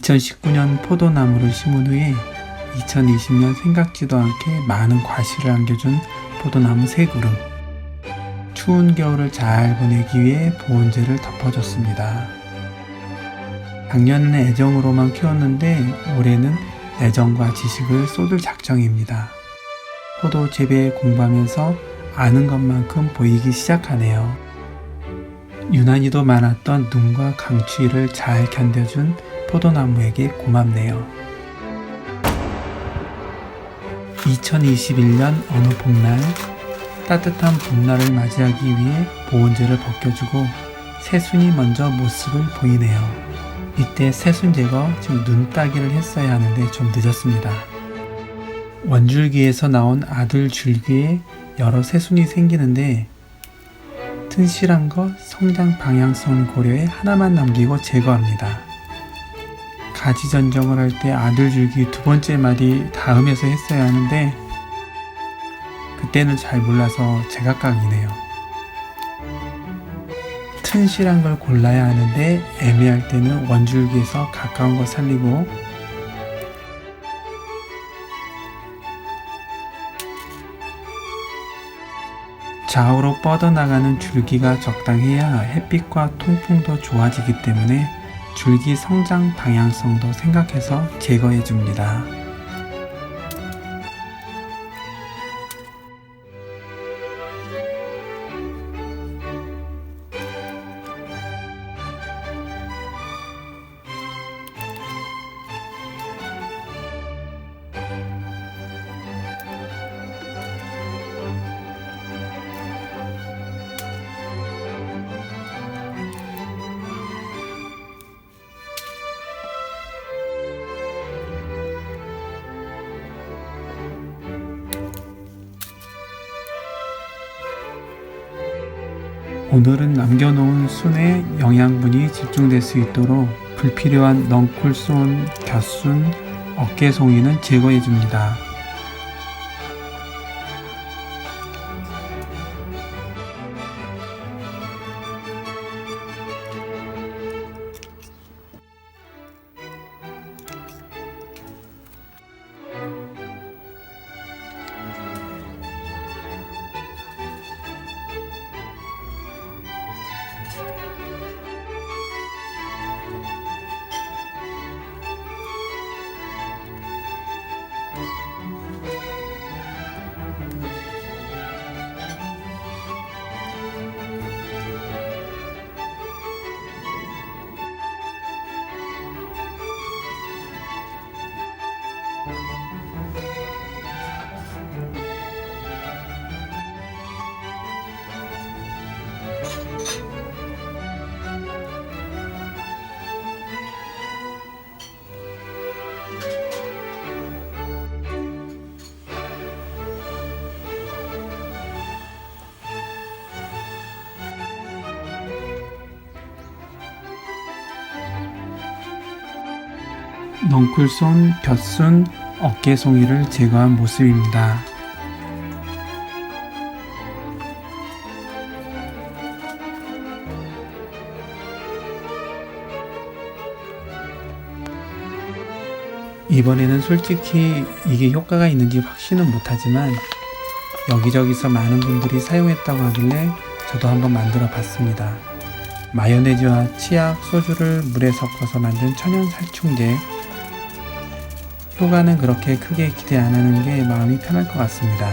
2019년 포도나무를 심은 후에 2020년 생각지도 않게 많은 과실을 안겨준 포도나무 세 그루. 추운 겨울을 잘 보내기 위해 보온재를 덮어줬습니다. 작년에는 애정으로만 키웠는데 올해는 애정과 지식을 쏟을 작정입니다. 포도 재배 공부하면서 아는 것만큼 보이기 시작하네요. 유난히도 많았던 눈과 강추위를 잘 견뎌준 포도나무에게 고맙네요. 2021년 어느 봄날 따뜻한 봄날을 맞이하기 위해 보온재를 벗겨주고 새순이 먼저 모습을 보이네요. 이때 새순 제거, 즉 눈따기를 했어야 하는데 좀 늦었습니다. 원줄기에서 나온 아들 줄기에 여러 새순이 생기는데 튼실한 것, 성장 방향성을 고려해 하나만 남기고 제거합니다. 가지 전정을 할 때 아들 줄기 두 번째 마디 다음에서 했어야 하는데 그때는 잘 몰라서 제각각이네요. 튼실한 걸 골라야 하는데 애매할 때는 원줄기에서 가까운 거 살리고 좌우로 뻗어나가는 줄기가 적당해야 햇빛과 통풍도 좋아지기 때문에 줄기 성장 방향성도 생각해서 제거해 줍니다. 오늘은 남겨놓은 순에 영양분이 집중될 수 있도록 불필요한 넝쿨순, 곁순, 어깨송이는 제거해 줍니다. 넝쿨손, 벼순, 어깨송이를 제거한 모습입니다. 이번에는 솔직히 이게 효과가 있는지 확신은 못하지만 여기저기서 많은 분들이 사용했다고 하길래 저도 한번 만들어 봤습니다. 마요네즈와 치약, 소주를 물에 섞어서 만든 천연 살충제 효과는 그렇게 크게 기대 안 하는 게 마음이 편할 것 같습니다.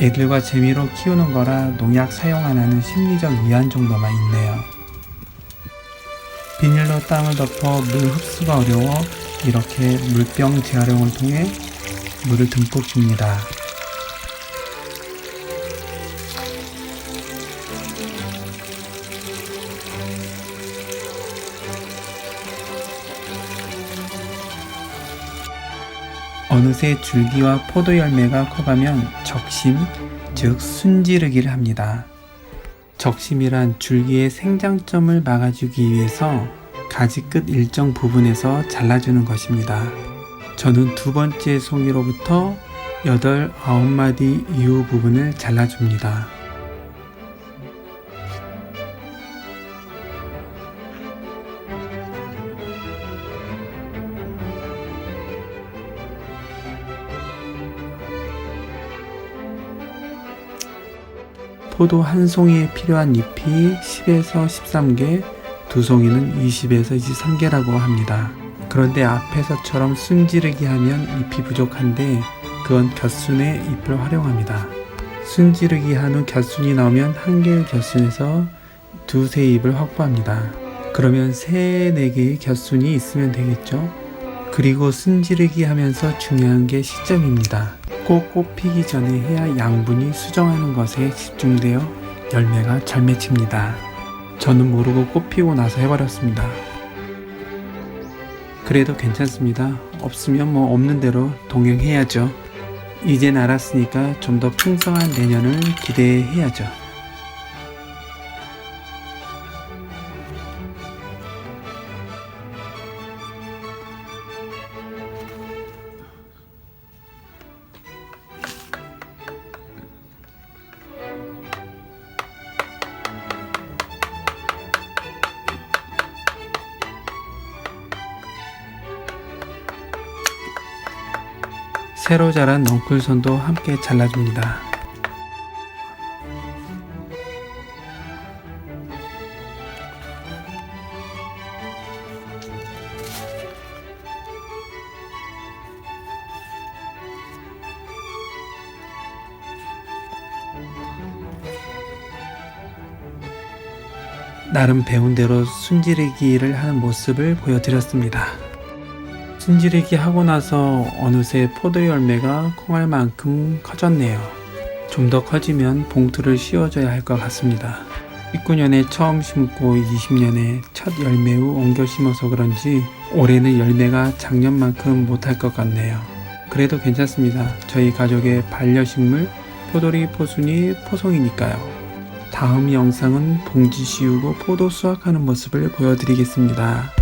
애들과 재미로 키우는 거라 농약 사용 안 하는 심리적 위안 정도만 있네요. 비닐로 땅을 덮어 물 흡수가 어려워 이렇게 물병 재활용을 통해 물을 듬뿍 줍니다. 어느새 줄기와 포도 열매가 커가면 적심, 즉 순지르기를 합니다. 적심이란 줄기의 생장점을 막아주기 위해서 가지 끝 일정 부분에서 잘라주는 것입니다. 저는 두 번째 송이로부터 8, 9마디 이후 부분을 잘라줍니다. 포도 한 송이에 필요한 잎이 10에서 13개, 두 송이는 20에서 23개라고 합니다. 그런데 앞에서처럼 순지르기 하면 잎이 부족한데 그건 곁순의 잎을 활용합니다. 순지르기 한 후 곁순이 나오면 한 개의 곁순에서 두세 잎을 확보합니다. 그러면 세, 네 개의 곁순이 있으면 되겠죠? 그리고 순지르기 하면서 중요한 게 시점입니다. 꼭 꽃피기 전에 해야 양분이 수정하는 것에 집중되어 열매가 잘 맺힙니다. 저는 모르고 꽃 피고 나서 해버렸습니다. 그래도 괜찮습니다. 없으면 뭐 없는 대로 동행해야죠. 이젠 알았으니까 좀 더 풍성한 내년을 기대해야죠. 새로 자란 넝쿨손도 함께 잘라줍니다. 나름 배운 대로 순지르기를 하는 모습을 보여드렸습니다. 순지르기 하고 나서 어느새 포도 열매가 콩알 만큼 커졌네요. 좀 더 커지면 봉투를 씌워줘야 할 것 같습니다. 19년에 처음 심고 20년에 첫 열매 후 옮겨 심어서 그런지 올해는 열매가 작년만큼 못할 것 같네요. 그래도 괜찮습니다. 저희 가족의 반려식물 포도리 포순이 포송이니까요. 다음 영상은 봉지 씌우고 포도 수확하는 모습을 보여드리겠습니다.